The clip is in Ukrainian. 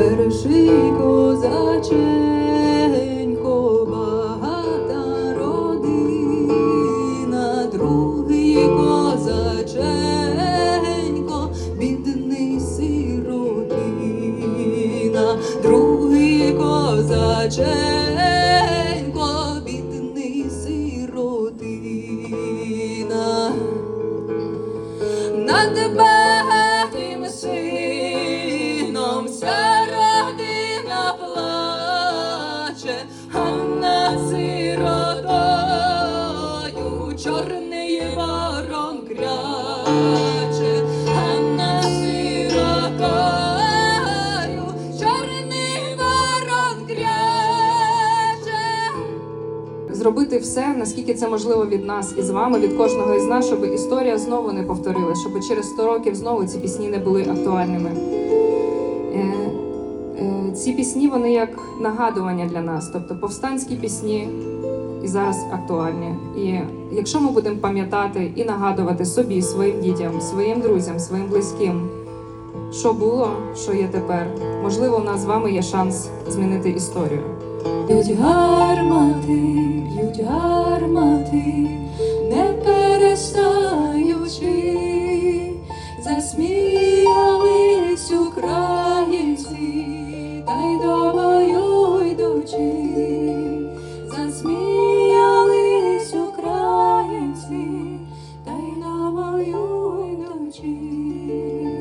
перший козаченько, багата родина, другий козаченько, бідний сиротина, другий козаченько, бідний сиротина. Над багатим над сиротою чорний ворон а над сиротою чорний ворон зробити все, наскільки це можливо від нас і з вами, від кожного із нас, щоб історія знову не повторилась, щоб через 100 років знову ці пісні не були актуальними. Е, Ці пісні вони як нагадування для нас, тобто повстанські пісні і зараз актуальні. І якщо ми будемо пам'ятати і нагадувати собі, своїм дітям, своїм друзям, своїм близьким, що було, що є тепер, можливо, у нас з вами є шанс змінити історію. Б'ють гармати, б'ють гармати, не you.